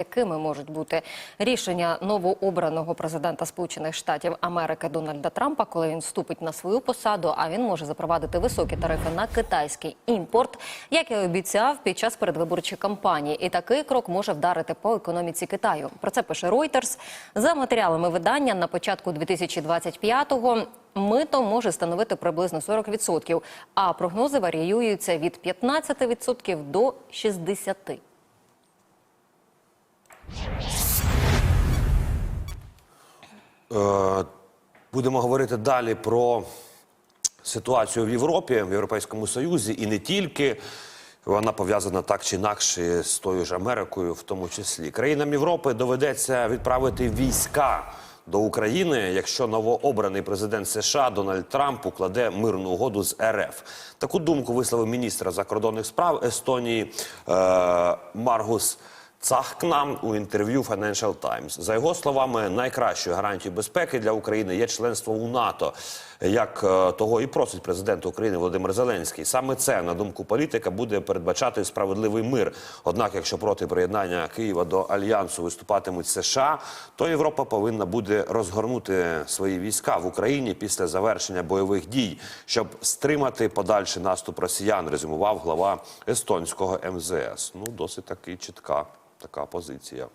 Якими можуть бути рішення новообраного президента Сполучених Штатів Америки Дональда Трампа, коли він вступить на свою посаду? А він може запровадити високі тарифи на китайський імпорт, як і обіцяв під час передвиборчої кампанії. І такий крок може вдарити по економіці Китаю. Про це пише Reuters. За матеріалами видання на початку 2025-го Мито може становити приблизно 40%, а прогнози варіюються від 15% до 60%. Будемо говорити далі про ситуацію в Європі, в Європейському Союзі, і не тільки. Вона пов'язана так чи інакше з тою ж Америкою, в тому числі. Країнам Європи доведеться відправити війська до України, якщо новообраний президент США Дональд Трамп укладе мирну угоду з РФ. Таку думку висловив міністр закордонних справ Естонії е, Маргус. Цахкнам у інтерв'ю Financial Times. За його словами, найкращою гарантією безпеки для України є членство у НАТО, як е, того і просить президент України Володимир Зеленський. Саме це, на думку політика, буде передбачати справедливий мир. Однак, якщо проти приєднання Києва до альянсу виступатимуть США, то Європа повинна буде розгорнути свої війська в Україні після завершення бойових дій, щоб стримати подальший наступ росіян. Резюмував глава естонського МЗС. Ну досить таки чітка така позиція.